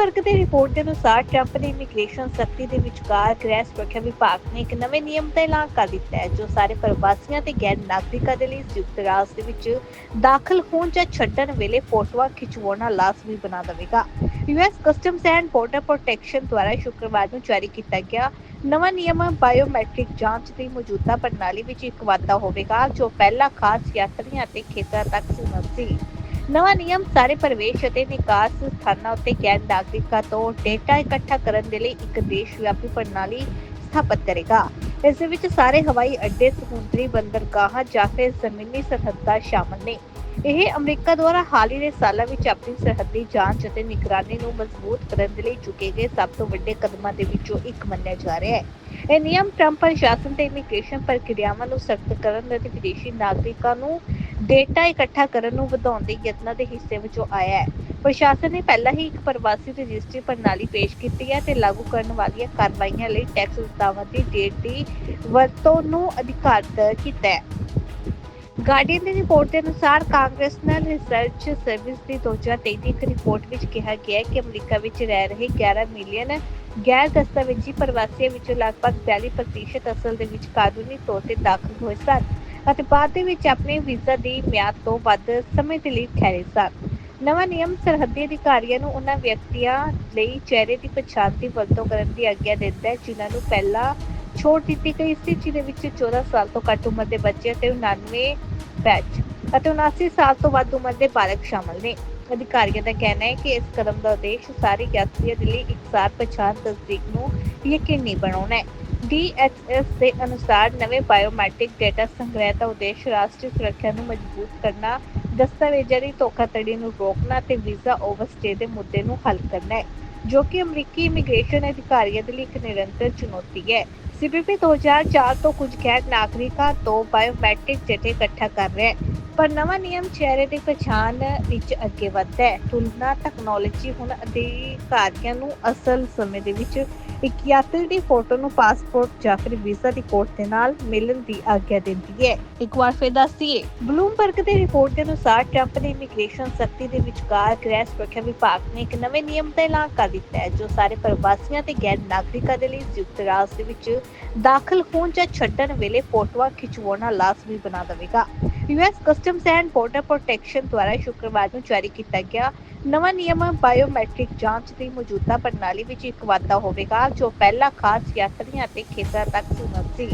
Bloomberg ਦੀ report ਦੇ ਅਨੁਸਾਰ Trump ਨੇ ਇਮੀਗ੍ਰੇਸ਼ਨ ਸਖਤੀ ਦੇ ਵਿਚਕਾਰ ਗ੍ਰਹਿ ਸੁਰੱਖਿਆ ਵਿਭਾਗ ਨੇ ਇੱਕ ਨਵੇਂ ਨਿਯਮ ਦਾ ਐਲਾਨ ਕਰ ਦਿੱਤਾ ਹੈ, ਜੋ ਸਾਰੇ ਪ੍ਰਵਾਸੀਆਂ ਤੇ ਗੈਰ ਨਾਗਰਿਕਾਂ ਦੇ ਲਈ ਸੰਯੁਕਤ ਰਾਜ ਦੇ ਵਿੱਚ ਦਾਖਲ ਹੋਣ ਜਾਂ ਛੱਡਣ ਵੇਲੇ ਫੋਟੋਆਂ ਖਿਚਵਾਉਣਾ ਲਾਜ਼ਮੀ ਬਣਾ ਦੇਵੇਗਾ। US customs and border protection ਦੁਆਰਾ ਸ਼ੁੱਕਰਵਾਰ ਨੂੰ ਜਾਰੀ ਕੀਤਾ ਗਿਆ ਨਵਾਂ ਨਿਯਮ ਬਾਇਓਮੈਟ੍ਰਿਕ ਜਾਂਚ ਦੀ ਮੌਜੂਦਾ ਪ੍ਰਣਾਲੀ ਵਿੱਚ ਇੱਕ ਵਾਧਾ ਹੋਵੇਗਾ, ਜੋ ਪਹਿਲਾਂ ਖਾਸ ਯਾਤਰੀਆਂ ਅਤੇ ਖੇਤਰਾਂ ਤੱਕ ਸੀਮਤ ਸੀ। ਨਵਾਂ ਨਿਯਮ ਸਾਰੇ ਪ੍ਰਵੇਸ਼ ਅਤੇ ਨਿਕਾਸ ਸਥਾਨਾਂ ਉੱਤੇ ਗੈਰ ਨਾਗਰਿਕਾਂ ਤੋਂ ਡੇਟਾ ਇਕੱਠਾ ਕਰਨ ਦੇ ਲਈ ਇੱਕ ਦੇਸ਼ ਵਿਆਪੀ ਪ੍ਰਣਾਲੀ ਸਥਾਪਿਤ ਕਰੇਗਾ। ਇਸ ਦੇ ਵਿੱਚ ਸਾਰੇ ਹਵਾਈ ਅੱਡੇ, ਸਮੁੰਦਰੀ ਬੰਦਰਗਾਹਾਂ ਜਾਂ ਫਿਰ ਜ਼ਮੀਨੀ ਸਰਹੱਦਾਂ ਸ਼ਾਮਲ ਨੇ। ਇਹ ਅਮਰੀਕਾ ਦੁਆਰਾ ਹਾਲ ਹੀ ਦੇ ਸਾਲਾਂ ਵਿੱਚ ਆਪਣੀ ਸਰਹੱਦੀ ਜਾਂਚ ਅਤੇ ਨਿਗਰਾਨੀ ਨੂੰ ਮਜ਼ਬੂਤ ਕਰਨ ਦੇ ਲਈ ਚੁੱਕੇ ਗਏ ਸਭ ਤੋਂ ਵੱਡੇ ਕਦਮਾਂ ਦੇ ਵਿੱਚੋਂ ਇੱਕ ਮੰਨਿਆ ਜਾ ਰਿਹਾ ਹੈ। ਇਹ ਨਿਯਮ ਟਰੰਪ ਪ੍ਰਸ਼ਾਸਨ ਤੇ ਇਮੀਗ੍ਰੇਸ਼ਨ ਪ੍ਰਕਿਰਿਆਵਾਂ ਨੂੰ ਸਖਤ ਕਰਨ ਅਤੇ ਵਿਦੇਸ਼ੀ ਨਾਗਰਿਕਾਂ ਨੂੰ ਡੇਟਾ ਇਕੱਠਾ ਕਰਨ ਨੂੰ ਵਧਾਉਣ ਦੇ ਯਤਨਾਂ ਦੇ ਹਿੱਸੇ ਵਜੋਂ ਆਇਆ ਹੈ। ਪ੍ਰਸ਼ਾਸਨ ਨੇ ਪਹਿਲਾਂ ਹੀ ਇੱਕ ਪ੍ਰਵਾਸੀ ਰਜਿਸਟਰੀ ਪ੍ਰਣਾਲੀ ਪੇਸ਼ ਕੀਤੀ ਹੈ ਤੇ ਲਾਗੂ ਕਰਨ ਵਾਲੀਆਂ ਕਾਰਵਾਈਆਂ ਲਈ ਟੈਕਸ ਉਤਾਵਾਂ ਦੀ ਡੇਟ ਦੀ ਵਰਤੋਂ ਨੂੰ ਅਧਿਕਾਰਤ ਕੀਤਾ ਹੈ। ਗਾਰਡੀਅਨ ਦੀ ਰਿਪੋਰਟ ਦੇ ਅਨੁਸਾਰ ਕਾਂਗਰੈਸਨਲ ਰਿਸਰਚ ਸਰਵਿਸ ਦੀ 2023 ਦੀ ਇੱਕ ਰਿਪੋਰਟ ਵਿੱਚ ਕਿਹਾ ਗਿਆ ਹੈ ਕਿ ਅਮਰੀਕਾ ਵਿੱਚ ਰਹਿ ਰਹੇ 11 ਮਿਲੀਅਨ ਗੈਰ ਦਸਤਾਵੇਜ਼ੀ ਪ੍ਰਵਾਸੀਆਂ ਵਿੱਚੋਂ ਲਗਭਗ 42% ਅਸਲ ਦੇ ਵਿੱਚ ਕਾਨੂੰਨੀ ਤੌਰ ਤੇ ਦਾਖਲ ਹੋਏ ਸਨ। ਅਤੇ ਬਾਅਦ ਦੇ ਵਿੱਚ ਆਪਣੇ ਵੀਜ਼ਾ ਦੀ ਮਿਆਦ ਤੋਂ ਵੱਧ ਸਮੇਂ ਦੇ ਲਈ ਠਹਿਰੇ ਸਨ। ਨਵਾਂ ਨਿਯਮ ਸਰਹੱਦੀ ਅਧਿਕਾਰੀਆਂ ਨੂੰ ਉਹਨਾਂ ਵਿਅਕਤੀਆਂ ਲਈ ਚਿਹਰੇ ਦੀ ਪਛਾਣ ਦੀ ਵਰਤੋਂ ਕਰਨ ਦੀ ਆਗਿਆ ਦਿੰਦਾ ਹੈ, ਜਿਨ੍ਹਾਂ ਨੂੰ ਪਹਿਲਾਂ ਛੋਟ ਦਿੱਤੀ ਗਈ ਸੀ, ਜਿਹਦੇ ਵਿੱਚ 14 ਸਾਲ ਤੋਂ ਘੱਟ ਉਮਰ ਦੇ ਬੱਚੇ ਅਤੇ 99 ਬੈਚ ਅਤੇ 79 ਸਾਲ ਤੋਂ ਵੱਧ ਉਮਰ ਦੇ ਬਾਲਗ ਸ਼ਾਮਲ ਨੇ। ਅਧਿਕਾਰੀਆਂ ਦਾ ਕਹਿਣਾ ਹੈ ਕਿ ਇਸ ਕਦਮ ਦਾ ਉਦੇਸ਼ ਸਾਰੇ ਯਾਤਰੀਆਂ ਦੇ ਲਈ ਇਕਸਾਰ ਪਛਾਣ ਤਸਦੀਕ ਨੂੰ ਯਕੀਨੀ ਬਣਾਉਣਾ ਹੈ। DHS ਦੇ ਅਨੁਸਾਰ ਨਵੇਂ ਬਾਇਓਮੈਟ੍ਰਿਕ ਡੇਟਾ ਸੰਗ੍ਰਹਿ ਦਾ ਉਦੇਸ਼ ਰਾਸ਼ਟਰੀ ਸੁਰੱਖਿਆ ਨੂੰ ਮਜ਼ਬੂਤ ਕਰਨਾ, ਦਸਤਾਵੇਜ਼ਾਂ ਦੀ ਧੋਖਾਧੜੀ ਨੂੰ ਰੋਕਣਾ ਤੇ ਵੀਜ਼ਾ ਓਵਰਸਟੇ ਦੇ ਮੁੱਦੇ ਨੂੰ ਹੱਲ ਕਰਨਾ ਹੈ, ਜੋ ਕਿ ਅਮਰੀਕੀ ਇਮੀਗ੍ਰੇਸ਼ਨ ਅਧਿਕਾਰੀਆਂ ਦੇ ਲਈ ਇੱਕ ਨਿਰੰਤਰ ਚੁਣੌਤੀ ਹੈ। ਸੀਬੀਪੀ 2004 ਤੋਂ ਕੁਝ ਗੈਰ ਨਾਗਰਿਕਾਂ ਤੋਂ ਬਾਇਓਮੈਟ੍ਰਿਕ ਡੇਟਾ ਇਕੱਠਾ ਕਰ ਰਿਹਾ ਹੈ, ਪਰ ਨਵਾਂ ਨਿਯਮ ਚਿਹਰੇ ਦੀ ਪਛਾਣ ਵਿੱਚ ਅੱਗੇ ਵਧਦਾ ਹੈ। ਤੁਲਨਾ ਟੈਕਨੋਲੋਜੀ ਹੁਣ ਅਧਿਕਾਰੀਆਂ ਨੂੰ ਅਸਲ ਸਮੇਂ ਦੇ ਵਿੱਚ ਇੱਕ ਯਾਤਰੀ ਦੀ ਫੋਟੋ ਨੂੰ ਪਾਸਪੋਰਟ ਜਾਂ ਫਿਰ ਵੀਜ਼ਾ ਦੀ ਕੋਡ ਦੇ ਨਾਲ ਮਿਲਣ ਦੀ ਆਗਿਆ ਦਿੰਦੀ ਹੈ। ਇੱਕ ਵਾਰ ਫਿਰ ਦੱਸੀਏ ਬਲੂਮਬਰਗ ਦੀ ਰਿਪੋਰਟ ਦੇ ਅਨੁਸਾਰ ਟਰੰਪ ਨੇ ਇਮੀਗ੍ਰੇਸ਼ਨ ਸਖਤੀ ਦੇ ਵਿਚਕਾਰ ਗ੍ਰਹਿ ਸੁਰੱਖਿਆ ਵਿਭਾਗ ਨੇ ਇੱਕ ਨਵੇਂ ਨਿਯਮ ਦਾ ਐਲਾਨ ਕਰ ਦਿੱਤਾ ਹੈ, ਜੋ ਸਾਰੇ ਪ੍ਰਵਾਸੀਆਂ ਤੇ ਗੈਰ ਨਾਗਰਿਕਾਂ ਦੇ ਲਈ ਸੰਯੁਕਤ ਰਾਜ ਦੇ ਵਿੱਚ ਦਾਖਲ ਹੋਣ ਜਾਂ ਛੱਡਣ ਵੇਲੇ ਫੋਟੋਆਂ ਖਿਚਵਾਉਣਾ ਲਾਜ਼ਮੀ ਬਣਾ ਦੇਵੇਗਾ। US customs and border protection ਦੁਆਰਾ ਸ਼ੁੱਕਰਵਾਰ ਨੂੰ ਜਾਰੀ ਕੀਤਾ ਗਿਆ। ਨਵਾਂ ਨਿਯਮ ਬਾਇਓਮੈਟ੍ਰਿਕ ਜਾਂਚ ਦੀ ਮੌਜੂਦਾ ਪ੍ਰਣਾਲੀ ਵਿੱਚ ਇੱਕ ਵਾਧਾ ਹੋਵੇਗਾ, ਜੋ ਪਹਿਲਾਂ ਖਾਸ ਯਾਤਰੀਆਂ ਅਤੇ ਖੇਤਰਾਂ ਤੱਕ ਸੀਮਤ ਸੀ।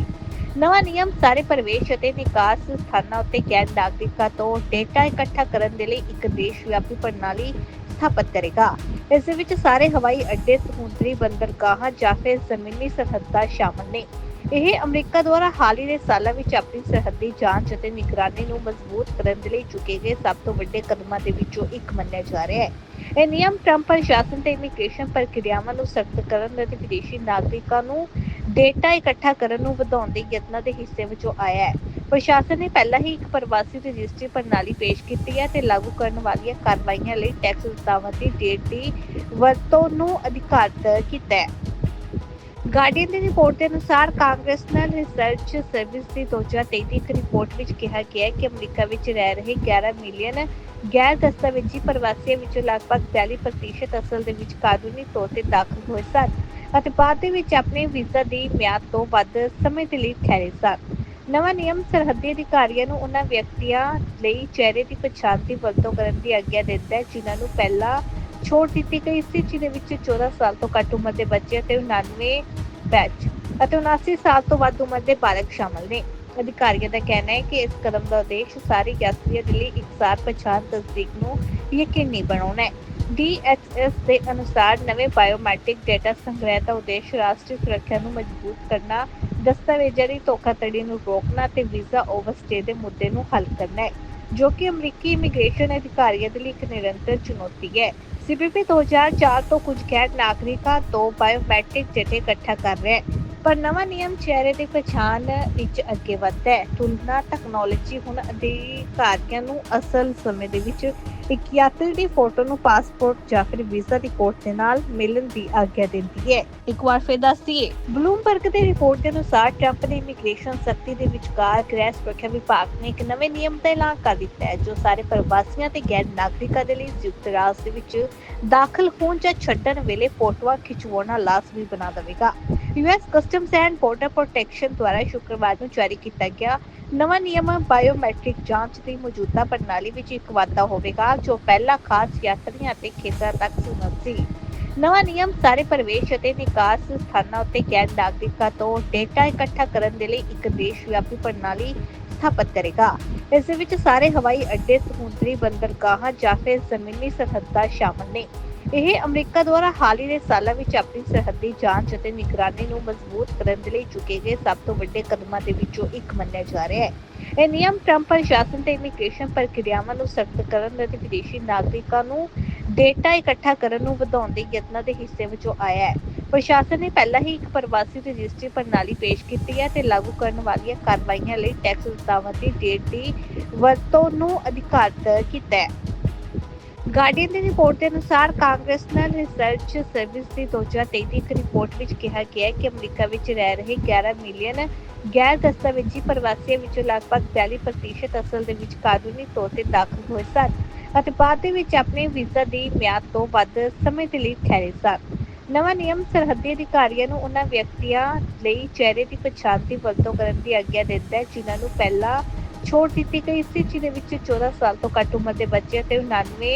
ਨਵਾਂ ਨਿਯਮ ਸਾਰੇ ਪ੍ਰਵੇਸ਼ ਅਤੇ ਨਿਕਾਸ ਸਥਾਨਾਂ ਉੱਤੇ ਗੈਰ ਨਾਗਰਿਕਾਂ ਤੋਂ ਡੇਟਾ ਇਕੱਠਾ ਕਰਨ ਦੇ ਲਈ ਇੱਕ ਦੇਸ਼ ਵਿਆਪੀ ਪ੍ਰਣਾਲੀ ਸਥਾਪਿਤ ਕਰੇਗਾ। ਇਸ ਵਿੱਚ ਸਾਰੇ ਹਵਾਈ ਅੱਡੇ, ਸਮੁੰਦਰੀ ਬੰਦਰਗਾਹਾਂ ਜਾਂ ਫਿਰ ਜ਼ਮੀਨੀ ਸਰਹੱਦਾਂ ਸ਼ਾਮਲ ਨੇ। ਇਹ ਅਮਰੀਕਾ ਦੁਆਰਾ ਹਾਲ ਦੇ ਸਾਲਾਂ ਵਿੱਚ ਆਪਣੀ ਸਰਹੱਦੀ ਜਾਂਚ ਅਤੇ ਨਿਗਰਾਨੀ ਨੂੰ ਮਜ਼ਬੂਤ ਕਰਨ ਦੇ ਲਈ ਚੁੱਕੇ ਗਏ ਸਭ ਤੋਂ ਵੱਡੇ ਕਦਮਾਂ ਦੇ ਵਿੱਚੋਂ ਇੱਕ ਮੰਨਿਆ ਜਾ ਰਿਹਾ ਹੈ। ਇਹ ਨਿਯਮ ਟਰੰਪ ਪ੍ਰਸ਼ਾਸਨ ਤੇ ਇਮੀਗ੍ਰੇਸ਼ਨ ਪ੍ਰਕਿਰਿਆਵਾਂ ਨੂੰ ਸਖਤ ਕਰਨ ਅਤੇ ਵਿਦੇਸ਼ੀ ਨਾਗਰਿਕਾਂ ਨੂੰ ਡੇਟਾ ਇਕੱਠਾ ਕਰਨ ਨੂੰ ਵਧਾਉਣ ਦੇ ਯਤਨਾਂ ਦੇ ਹਿੱਸੇ ਵਜੋਂ ਆਇਆ ਹੈ। ਪ੍ਰਸ਼ਾਸਨ ਨੇ ਪਹਿਲਾਂ ਹੀ ਇੱਕ ਪ੍ਰਵਾਸੀ ਰਜਿਸਟਰੀ ਪ੍ਰਣਾਲੀ ਪੇਸ਼ ਕੀਤੀ ਹੈ ਤੇ ਲਾਗੂ ਕਰਨ ਵਾਲੀਆਂ ਕਾਰਵਾਈਆਂ ਲਈ ਟੈਕਸ ਉਤਾਵਾਂ ਦੀ ਡੇਟ ਦੀ ਵਰਤੋਂ ਨੂੰ ਅਧਿਕਾਰਤ ਕੀਤਾ ਹੈ। ਗਾਰਡੀਅਨ ਦੀ ਰਿਪੋਰਟ ਦੇ ਅਨੁਸਾਰ ਕਾਂਗਰੈਸਨਲ ਰਿਸਰਚ ਸਰਵਿਸ ਦੀ 2023 ਇੱਕ ਰਿਪੋਰਟ ਵਿੱਚ ਕਿਹਾ ਗਿਆ ਹੈ ਕਿ ਅਮਰੀਕਾ ਵਿੱਚ ਰਹਿ ਰਹੇ 11 ਮਿਲੀਅਨ ਗੈਰ ਦਸਤਾਵੇਜ਼ੀ ਪ੍ਰਵਾਸੀਆਂ ਵਿੱਚੋਂ ਲਗਭਗ 42% ਅਸਲ ਦੇ ਵਿੱਚ ਕਾਨੂੰਨੀ ਤੌਰ ਤੇ ਦਾਖਲ ਹੋਏ ਸਨ ਅਤੇ ਬਾਅਦ ਦੇ ਵਿੱਚ ਆਪਣੇ ਵੀਜ਼ਾ ਦੀ ਮਿਆਦ ਤੋਂ ਵੱਧ ਸਮੇਂ ਦੇ ਲਈ ਠਹਿਰੇ ਸਨ। ਨਵਾਂ ਨਿਯਮ ਸਰਹੱਦੀ ਅਧਿਕਾਰੀਆਂ ਨੂੰ ਉਹਨਾਂ ਵਿਅਕਤੀਆਂ ਲਈ ਚਿਹਰੇ ਦੀ ਪਛਾਣ ਦੀ ਵਰਤੋਂ ਕਰਨ ਦੀ ਆਗਿਆ ਦਿੰਦਾ ਹੈ, ਜਿਨ੍ਹਾਂ ਨੂੰ ਪਹਿਲਾਂ ਛੋਟ ਦਿੱਤੀ ਗਈ ਸੀ, ਜਿਹਦੇ ਵਿੱਚ 14 ਸਾਲ ਤੋਂ ਘੱਟ ਉਮਰ ਦੇ ਬੱਚੇ ਅਤੇ 99 ਬੈਚ ਅਤੇ 79 ਸਾਲ ਤੋਂ ਵੱਧ ਉਮਰ ਦੇ ਬਾਲਗ ਸ਼ਾਮਲ ਨੇ। ਅਧਿਕਾਰੀਆਂ ਦਾ ਕਹਿਣਾ ਹੈ ਕਿ ਇਸ ਕਦਮ ਦਾ ਉਦੇਸ਼ ਸਾਰੇ ਯਾਤਰੀਆਂ ਦੇ ਲਈ ਇਕਸਾਰ ਪਛਾਣ ਤਸਦੀਕ ਨੂੰ ਯਕੀਨੀ ਬਣਾਉਣਾ ਹੈ। DHS ਦੇ ਅਨੁਸਾਰ ਨਵੇਂ ਬਾਇਓਮੈਟ੍ਰਿਕ ਡੇਟਾ ਸੰਗ੍ਰਹਿ ਦਾ ਉਦੇਸ਼ ਰਾਸ਼ਟਰੀ ਸੁਰੱਖਿਆ ਨੂੰ ਮਜ਼ਬੂਤ ਕਰਨਾ, ਦਸਤਾਵੇਜ਼ਾਂ ਦੀ ਧੋਖਾਧੜੀ ਨੂੰ ਰੋਕਣਾ ਤੇ ਵੀਜ਼ਾ ਓਵਰਸਟੇ ਦੇ ਮੁੱਦੇ ਨੂੰ ਹੱਲ ਕਰਨਾ ਹੈ। ਜੋ ਕਿ ਅਮਰੀਕੀ ਇਮੀਗ੍ਰੇਸ਼ਨ ਅਧਿਕਾਰੀਆਂ ਦੇ ਲਈ ਇੱਕ ਨਿਰੰਤਰ ਚੁਣੌਤੀ ਹੈ। ਸੀਬੀਪੀ 2004 ਤੋਂ ਕੁਝ ਗੈਰ ਨਾਗਰਿਕਾਂ ਤੋਂ ਬਾਇਓਮੈਟ੍ਰਿਕ ਡੇਟਾ ਇਕੱਠਾ ਕਰ ਰਿਹਾ ਹੈ, ਪਰ ਨਵਾਂ ਨਿਯਮ ਚਿਹਰੇ ਦੀ ਪਛਾਣ ਵਿੱਚ ਅੱਗੇ ਵਧਦਾ ਹੈ। ਤੁਲਨਾ ਟੈਕਨੋਲੋਜੀ ਹੁਣ ਅਧਿਕਾਰੀਆਂ ਨੂੰ ਅਸਲ ਸਮੇਂ ਦੇ ਵਿੱਚ ਇੱਕ ਯਾਤਰੀ ਦੀ ਫੋਟੋ ਨੂੰ ਪਾਸਪੋਰਟ ਜਾਂ ਫਿਰ ਵੀਜ਼ਾ ਦੀ ਕੋਡ ਦੇ ਨਾਲ ਮਿਲਣ ਦੀ ਆਗਿਆ ਦਿੰਦੀ ਹੈ। ਇੱਕ ਵਾਰ ਫਿਰ ਦੱਸੀਏ ਬਲੂਮਬਰਗ ਦੀ ਰਿਪੋਰਟ ਦੇ ਅਨੁਸਾਰ ਟਰੰਪ ਦੀ ਇਮੀਗ੍ਰੇਸ਼ਨ ਸਖਤੀ ਦੇ ਵਿਚਕਾਰ ਗ੍ਰਹਿ ਸੁਰੱਖਿਆ ਵਿਭਾਗ ਨੇ ਇੱਕ ਨਵੇਂ ਨਿਯਮ ਦਾ ਐਲਾਨ ਕਰ ਦਿੱਤਾ ਹੈ, ਜੋ ਸਾਰੇ ਪ੍ਰਵਾਸੀਆਂ ਤੇ ਗੈਰ ਨਾਗਰਿਕਾਂ ਦੇ ਲਈ ਸੰਯੁਕਤ ਰਾਜ ਦੇ ਵਿੱਚ ਦਾਖਲ ਹੋਣ ਜਾਂ ਛੱਡਣ ਵੇਲੇ ਫੋਟੋਆਂ ਖਿਚਵਾਉਣਾ ਲਾਜ਼ਮੀ ਬਣਾ ਦੇਵੇਗਾ। US customs and border protection ਦੁਆਰਾ ਸ਼ੁੱਕਰਵਾਰ ਨੂੰ ਜਾਰੀ ਕੀਤਾ ਗਿਆ। ਨਵਾਂ ਨਿਯਮ ਬਾਇਓਮੈਟ੍ਰਿਕ ਜਾਂਚ ਦੀ ਮੌਜੂਦਾ ਪ੍ਰਣਾਲੀ ਵਿੱਚ ਇੱਕ ਵਾਧਾ ਹੋਵੇਗਾ, ਜੋ ਪਹਿਲਾਂ ਖਾਸ ਯਾਤਰੀਆਂ ਅਤੇ ਖੇਤਰਾਂ ਤੱਕ ਸੀਮਤ ਸੀ। ਨਵਾਂ ਨਿਯਮ ਸਾਰੇ ਪ੍ਰਵੇਸ਼ ਅਤੇ ਨਿਕਾਸ ਸਥਾਨਾਂ ਉੱਤੇ ਗੈਰ ਨਾਗਰਿਕਾਂ ਤੋਂ ਡੇਟਾ ਇਕੱਠਾ ਕਰਨ ਦੇ ਲਈ ਇੱਕ ਦੇਸ਼ ਵਿਆਪੀ ਪ੍ਰਣਾਲੀ ਸਥਾਪਿਤ ਕਰੇਗਾ। ਇਸ ਵਿੱਚ ਸਾਰੇ ਹਵਾਈ ਅੱਡੇ, ਸਮੁੰਦਰੀ ਬੰਦਰਗਾਹਾਂ ਜਾਂ ਫਿਰ ਜ਼ਮੀਨੀ ਸਰਹੱਦਾਂ ਸ਼ਾਮਲ ਨੇ। ਇਹ ਅਮਰੀਕਾ ਦੁਆਰਾ ਹਾਲ ਹੀ ਦੇ ਸਾਲਾਂ ਵਿੱਚ ਆਪਣੀ ਸਰਹੱਦੀ ਜਾਂਚ ਅਤੇ ਨਿਗਰਾਨੀ ਨੂੰ ਮਜ਼ਬੂਤ ਕਰਨ ਦੇ ਲਈ ਚੁੱਕੇ ਗਏ ਸਭ ਤੋਂ ਵੱਡੇ ਕਦਮਾਂ ਦੇ ਵਿੱਚੋਂ ਇੱਕ ਮੰਨਿਆ ਜਾ ਰਿਹਾ ਹੈ। ਇਹ ਨਿਯਮ ਟਰੰਪ ਪ੍ਰਸ਼ਾਸਨ ਤੇ ਇਮੀਗ੍ਰੇਸ਼ਨ ਪ੍ਰਕਿਰਿਆਵਾਂ ਨੂੰ ਸਖਤ ਕਰਨ ਅਤੇ ਵਿਦੇਸ਼ੀ ਨਾਗਰਿਕਾਂ ਨੂੰ ਡੇਟਾ ਇਕੱਠਾ ਕਰਨ ਨੂੰ ਵਧਾਉਣ ਦੇ ਯਤਨਾਂ ਦੇ ਹਿੱਸੇ ਵਜੋਂ ਆਇਆ ਹੈ। ਪ੍ਰਸ਼ਾਸਨ ਨੇ ਪਹਿਲਾਂ ਹੀ ਇੱਕ ਪ੍ਰਵਾਸੀ ਰਜਿਸਟਰੀ ਪ੍ਰਣਾਲੀ ਪੇਸ਼ ਕੀਤੀ ਹੈ ਤੇ ਲਾਗੂ ਕਰਨ ਵਾਲੀਆਂ ਕਾਰਵਾਈਆਂ ਲਈ ਟੈਕਸ ਦਸਤਾਵੇਜ਼ਾਂ ਦੀ ਡੇਟ ਦੀ ਵਰਤੋਂ ਨੂੰ ਅਧਿਕਾਰਤ ਕੀਤਾ ਹੈ। ਗਾਰਡੀਅਨ ਦੀ ਰਿਪੋਰਟ ਦੇ ਅਨੁਸਾਰ ਕਾਂਗਰੈਸਨਲ ਰਿਸਰਚ ਸਰਵਿਸ ਦੀ 2023 ਇੱਕ ਰਿਪੋਰਟ ਵਿੱਚ ਕਿਹਾ ਗਿਆ ਹੈ ਕਿ ਅਮਰੀਕਾ ਵਿੱਚ ਰਹਿ ਰਹੇ 11 ਮਿਲੀਅਨ ਗੈਰ ਦਸਤਾਵੇਜ਼ੀ ਪ੍ਰਵਾਸੀਆਂ ਵਿੱਚੋਂ ਲਗਭਗ 42% ਅਸਲ ਦੇ ਵਿੱਚ ਕਾਨੂੰਨੀ ਤੌਰ ਤੇ ਦਾਖਲ ਹੋਏ ਸਨ ਅਤੇ ਬਾਅਦ ਦੇ ਵਿੱਚ ਆਪਣੇ ਵੀਜ਼ਾ ਦੀ ਮਿਆਦ ਤੋਂ ਵੱਧ ਸਮੇਂ ਦੇ ਲਈ ਠਹਿਰੇ ਸਨ। ਨਵਾਂ ਨਿਯਮ ਸਰਹੱਦੀ ਅਧਿਕਾਰੀਆਂ ਨੂੰ ਉਹਨਾਂ ਵਿਅਕਤੀਆਂ ਲਈ ਚਿਹਰੇ ਦੀ ਪਛਾਣ ਦੀ ਵਰਤੋਂ ਕਰਨ ਦੀ ਆਗਿਆ ਦਿੰਦਾ ਹੈ, ਜਿਨ੍ਹਾਂ ਨੂੰ ਪਹਿਲਾਂ ਛੋਟ ਦਿੱਤੀ ਗਈ ਸੀ, ਜਿਹਦੇ ਵਿੱਚ 14 ਸਾਲ ਤੋਂ ਘੱਟ ਉਮਰ ਦੇ ਬੱਚੇ ਅਤੇ 99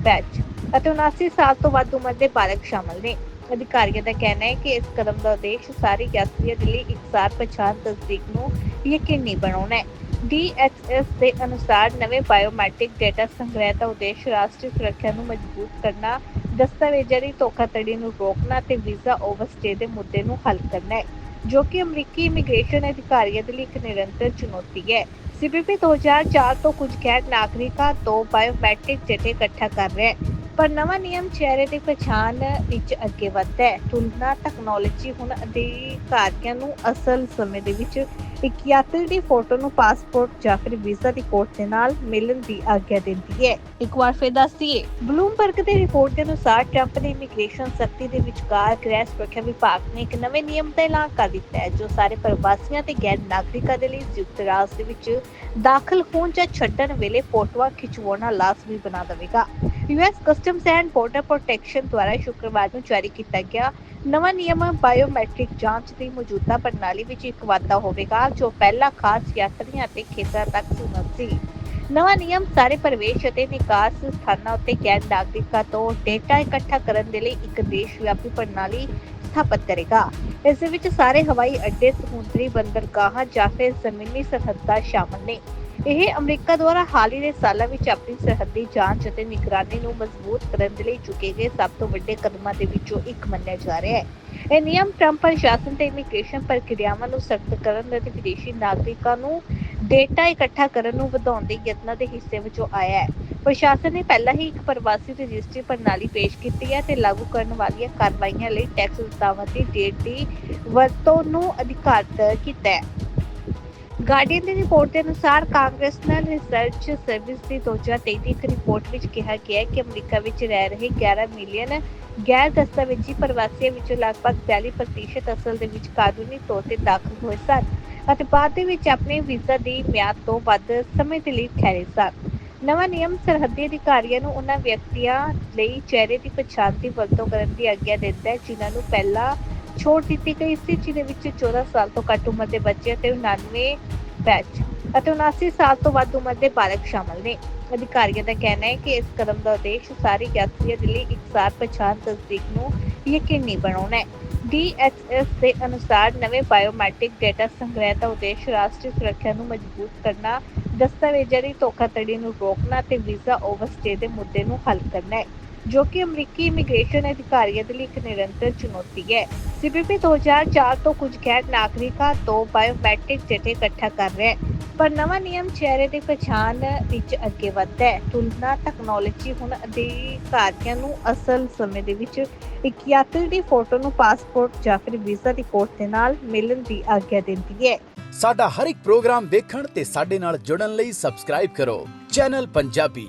ਬੈਚ ਅਤੇ 79 ਸਾਲ ਤੋਂ ਵੱਧ ਉਮਰ ਦੇ ਬਾਲਗ ਸ਼ਾਮਲ ਨੇ। ਅਧਿਕਾਰੀਆਂ ਦਾ ਕਹਿਣਾ ਹੈ ਕਿ ਇਸ ਕਦਮ ਦਾ ਉਦੇਸ਼ ਸਾਰੇ ਯਾਤਰੀਆਂ ਦੇ ਲਈ ਇਕਸਾਰ ਪਛਾਣ ਤਸਦੀਕ ਨੂੰ ਯਕੀਨੀ ਬਣਾਉਣਾ ਹੈ। DHS ਦੇ ਅਨੁਸਾਰ ਨਵੇਂ ਬਾਇਓਮੈਟ੍ਰਿਕ ਡੇਟਾ ਸੰਗ੍ਰਹਿ ਦਾ ਉਦੇਸ਼ ਰਾਸ਼ਟਰੀ ਸੁਰੱਖਿਆ ਨੂੰ ਮਜ਼ਬੂਤ ਕਰਨਾ, ਦਸਤਾਵੇਜ਼ਾਂ ਦੀ ਧੋਖਾਧੜੀ ਨੂੰ ਰੋਕਣਾ ਤੇ ਵੀਜ਼ਾ ਓਵਰਸਟੇ ਦੇ ਮੁੱਦੇ ਨੂੰ ਹੱਲ ਕਰਨਾ ਹੈ। ਜੋ ਕਿ ਅਮਰੀਕੀ ਇਮੀਗ੍ਰੇਸ਼ਨ ਅਧਿਕਾਰੀਆਂ ਦੇ ਲਈ ਇੱਕ ਨਿਰੰਤਰ ਚੁਣੌਤੀ ਹੈ। ਸੀਪੀਪੀ 2004 ਤੋਂ ਕੁਝ ਗੈਰ ਨਾਗਰਿਕਾਂ ਤੋਂ ਬਾਇਓਮੈਟ੍ਰਿਕ ਡੇਟਾ ਇਕੱਠਾ ਕਰ ਰਿਹਾ ਹੈ, ਪਰ ਨਵਾਂ ਨਿਯਮ ਚਿਹਰੇ ਦੀ ਪਛਾਣ ਵਿੱਚ ਅੱਗੇ ਵਧਦਾ ਹੈ। ਤੁਲਨਾ ਟੈਕਨੋਲੋਜੀ ਹੁਣ ਅਧਿਕਾਰੀਆਂ ਨੂੰ ਅਸਲ ਸਮੇਂ ਦੇ ਵਿੱਚ ਇੱਕ ਯਾਤਰੀ ਦੀ ਫੋਟੋ ਨੂੰ ਪਾਸਪੋਰਟ ਜਾਂ ਫਿਰ ਵੀਜ਼ਾ ਦੀ ਕੋਡ ਦੇ ਨਾਲ ਮਿਲਣ ਦੀ ਆਗਿਆ ਦਿੰਦੀ ਹੈ। ਇੱਕ ਵਾਰ ਫਿਰ ਦੱਸੀਏ ਬਲੂਮਬਰਗ ਦੀ ਰਿਪੋਰਟ ਦੇ ਅਨੁਸਾਰ ਟਰੰਪ ਦੀ ਇਮੀਗ੍ਰੇਸ਼ਨ ਸਖਤੀ ਦੇ ਵਿਚਕਾਰ ਗ੍ਰਹਿ ਸੁਰੱਖਿਆ ਵਿਭਾਗ ਨੇ ਇੱਕ ਨਵੇਂ ਨਿਯਮ ਦਾ ਐਲਾਨ ਕਰ ਦਿੱਤਾ ਹੈ, ਜੋ ਸਾਰੇ ਪ੍ਰਵਾਸੀਆਂ ਤੇ ਗੈਰ ਨਾਗਰਿਕਾਂ ਦੇ ਲਈ ਸੰਯੁਕਤ ਰਾਜ ਦੇ ਵਿੱਚ ਦਾਖਲ ਹੋਣ ਜਾਂ ਛੱਡਣ ਵੇਲੇ ਫੋਟੋਆਂ ਖਿਚਵਾਉਣਾ ਲਾਜ਼ਮੀ ਬਣਾ ਦੇਵੇਗਾ। US customs and border protection ਦੁਆਰਾ ਸ਼ੁੱਕਰਵਾਰ ਨੂੰ ਜਾਰੀ ਕੀਤਾ ਗਿਆ ਨਵਾਂ ਨਿਯਮ ਬਾਇਓਮੈਟ੍ਰਿਕ ਜਾਂਚ ਦੀ ਮੌਜੂਦਾ ਪ੍ਰਣਾਲੀ ਵਿੱਚ ਇੱਕ ਵਾਧਾ ਹੋਵੇਗਾ, ਜੋ ਪਹਿਲਾਂ ਖਾਸ ਯਾਤਰੀਆਂ ਅਤੇ ਖੇਤਰਾਂ ਤੱਕ ਸੀਮਤ ਸੀ। ਨਵਾਂ ਨਿਯਮ ਸਾਰੇ ਪ੍ਰਵੇਸ਼ ਅਤੇ ਨਿਕਾਸ ਸਥਾਨਾਂ ਉੱਤੇ ਗੈਰ ਨਾਗਰਿਕਾਂ ਤੋਂ ਡੇਟਾ ਇਕੱਠਾ ਕਰਨ ਦੇ ਲਈ ਇੱਕ ਦੇਸ਼ ਵਿਆਪੀ ਪ੍ਰਣਾਲੀ ਸਥਾਪਿਤ ਕਰੇਗਾ। ਇਸ ਵਿੱਚ ਸਾਰੇ ਹਵਾਈ ਅੱਡੇ, ਸਮੁੰਦਰੀ ਬੰਦਰਗਾਹਾਂ ਜਾਂ ਫਿਰ ਜ਼ਮੀਨੀ ਸਰਹੱਦਾਂ ਸ਼ਾਮਲ ਨੇ। ਇਹ ਅਮਰੀਕਾ ਦੁਆਰਾ ਹਾਲ ਹੀ ਦੇ ਸਾਲਾਂ ਵਿੱਚ ਆਪਣੀ ਸਰਹੱਦੀ ਜਾਂਚ ਅਤੇ ਨਿਗਰਾਨੀ ਨੂੰ ਮਜ਼ਬੂਤ ਕਰਨ ਦੇ ਲਈ ਚੁੱਕੇ ਗਏ ਸਭ ਤੋਂ ਵੱਡੇ ਕਦਮਾਂ ਦੇ ਵਿੱਚੋਂ ਇੱਕ ਮੰਨਿਆ ਜਾ ਰਿਹਾ ਹੈ। ਇਹ ਨਿਯਮ ਟਰੰਪ ਪ੍ਰਸ਼ਾਸਨ ਤੇ ਇਮੀਗ੍ਰੇਸ਼ਨ ਪ੍ਰਕਿਰਿਆਵਾਂ ਨੂੰ ਸਖਤ ਕਰਨ ਅਤੇ ਵਿਦੇਸ਼ੀ ਨਾਗਰਿਕਾਂ ਨੂੰ ਡੇਟਾ ਇਕੱਠਾ ਕਰਨ ਨੂੰ ਵਧਾਉਣ ਦੇ ਯਤਨਾਂ ਦੇ ਹਿੱਸੇ ਵਜੋਂ ਆਇਆ ਹੈ। ਪ੍ਰਸ਼ਾਸਨ ਨੇ ਪਹਿਲਾਂ ਹੀ ਇੱਕ ਪ੍ਰਵਾਸੀ ਰਜਿਸਟਰੀ ਪ੍ਰਣਾਲੀ ਪੇਸ਼ ਕੀਤੀ ਹੈ ਤੇ ਲਾਗੂ ਕਰਨ ਵਾਲੀਆਂ ਕਾਰਵਾਈਆਂ ਲਈ ਟੈਕਸ ਦਸਤਾਵੇਜ਼ਾਂ ਦੀ ਡੇਟ ਦੀ ਵਰਤੋਂ ਨੂੰ ਅਧਿਕਾਰਤ ਕੀਤਾ ਹੈ। ਗਾਰਡੀਅਨ ਦੀ ਰਿਪੋਰਟ ਦੇ ਅਨੁਸਾਰ ਕਾਂਗਰੈਸਨਲ ਰਿਸਰਚ ਸਰਵਿਸ ਦੀ 2023 ਦੀ ਇੱਕ ਰਿਪੋਰਟ ਵਿੱਚ ਕਿਹਾ ਗਿਆ ਹੈ ਕਿ ਅਮਰੀਕਾ ਵਿੱਚ ਰਹਿ ਰਹੇ 11 ਮਿਲੀਅਨ ਗੈਰ ਦਸਤਾਵੇਜ਼ੀ ਪ੍ਰਵਾਸੀਆਂ ਵਿੱਚੋਂ ਲਗਭਗ 42% ਅਸਲ ਦੇ ਵਿੱਚ ਕਾਨੂੰਨੀ ਤੌਰ ਤੇ ਦਾਖਲ ਹੋਏ ਸਨ ਅਤੇ ਬਾਅਦ ਦੇ ਵਿੱਚ ਆਪਣੇ ਵੀਜ਼ਾ ਦੀ ਮਿਆਦ ਤੋਂ ਵੱਧ ਸਮੇਂ ਦੇ ਲਈ ਠਹਿਰੇ ਸਨ। ਨਵਾਂ ਨਿਯਮ ਸਰਹੱਦੀ ਅਧਿਕਾਰੀਆਂ ਨੂੰ ਉਹਨਾਂ ਵਿਅਕਤੀਆਂ ਲਈ ਚਿਹਰੇ ਦੀ ਪਛਾਣ ਦੀ ਵਰਤੋਂ ਕਰਨ ਦੀ ਆਗਿਆ ਦਿੰਦਾ ਹੈ, ਜਿਨ੍ਹਾਂ ਨੂੰ ਪਹਿਲਾਂ ਛੋਟ ਦਿੱਤੀ ਗਈ ਸੀ, ਜਿਹਦੇ ਵਿੱਚ 14 ਸਾਲ ਤੋਂ ਘੱਟ ਉਮਰ ਦੇ ਬੱਚੇ ਅਤੇ 99 ਬੈਚ ਅਤੇ 79 ਸਾਲ ਤੋਂ ਵੱਧ ਉਮਰ ਦੇ ਬਾਲਗ ਸ਼ਾਮਲ ਨੇ। ਅਧਿਕਾਰੀਆਂ ਦਾ ਕਹਿਣਾ ਹੈ ਕਿ ਇਸ ਕਦਮ ਦਾ ਉਦੇਸ਼ ਸਾਰੇ ਯਾਤਰੀਆਂ ਦੇ ਲਈ ਇਕਸਾਰ ਪਛਾਣ ਤਸਦੀਕ ਨੂੰ ਯਕੀਨੀ ਬਣਾਉਣਾ ਹੈ। DHS ਦੇ ਅਨੁਸਾਰ ਨਵੇਂ ਬਾਇਓਮੈਟ੍ਰਿਕ ਡੇਟਾ ਸੰਗ੍ਰਹਿ ਦਾ ਉਦੇਸ਼ ਰਾਸ਼ਟਰੀ ਸੁਰੱਖਿਆ ਨੂੰ ਮਜ਼ਬੂਤ ਕਰਨਾ, ਦਸਤਾਵੇਜ਼ਾਂ ਦੀ ਧੋਖਾਧੜੀ ਨੂੰ ਰੋਕਣਾ ਤੇ ਵੀਜ਼ਾ ਓਵਰਸਟੇ ਦੇ ਮੁੱਦੇ ਨੂੰ ਹੱਲ ਕਰਨਾ ਹੈ। ਜੋ ਕਿ ਅਮਰੀਕੀ ਇਮੀਗ੍ਰੇਸ਼ਨ ਅਧਿਕਾਰੀਆਂ ਦੇ ਲਈ ਇੱਕ ਨਿਰੰਤਰ ਚੁਣੌਤੀ ਹੈ। ਸੀਪੀਪੀ 2004 ਤੋਂ ਕੁਝ ਗੈਰ ਨਾਗਰਿਕਾਂ ਤੋਂ ਬਾਇਓਮੈਟ੍ਰਿਕ ਡੇਟਾ ਇਕੱਠਾ ਕਰ ਰਿਹਾ ਹੈ, ਪਰ ਨਵਾਂ ਨਿਯਮ ਚਿਹਰੇ ਦੀ ਪਛਾਣ ਵਿੱਚ ਅੱਗੇ ਵਧਦਾ ਹੈ। ਤੁਲਨਾ ਟੈਕਨੋਲੋਜੀ ਹੁਣ ਅਧਿਕਾਰੀਆਂ ਨੂੰ ਅਸਲ ਸਮੇਂ ਦੇ ਵਿੱਚ ਇੱਕ ਯਾਤਰੀ ਦੀ ਫੋਟੋ ਨੂੰ ਪਾਸਪੋਰਟ ਜਾਂ ਫਿਰ ਵੀਜ਼ਾ ਦੀ ਕੋਡ ਦੇ ਨਾਲ ਮਿਲਣ ਦੀ ਆਗਿਆ ਦਿੰਦੀ ਹੈ। ਸਾਡਾ ਹਰ ਇੱਕ ਪ੍ਰੋਗਰਾਮ ਦੇਖਣ ਤੇ ਸਾਡੇ ਨਾਲ ਜੁੜਨ ਲਈ ਸਬਸਕ੍ਰਾਈਬ ਕਰੋ। ਚੈਨਲ ਪੰਜਾਬੀ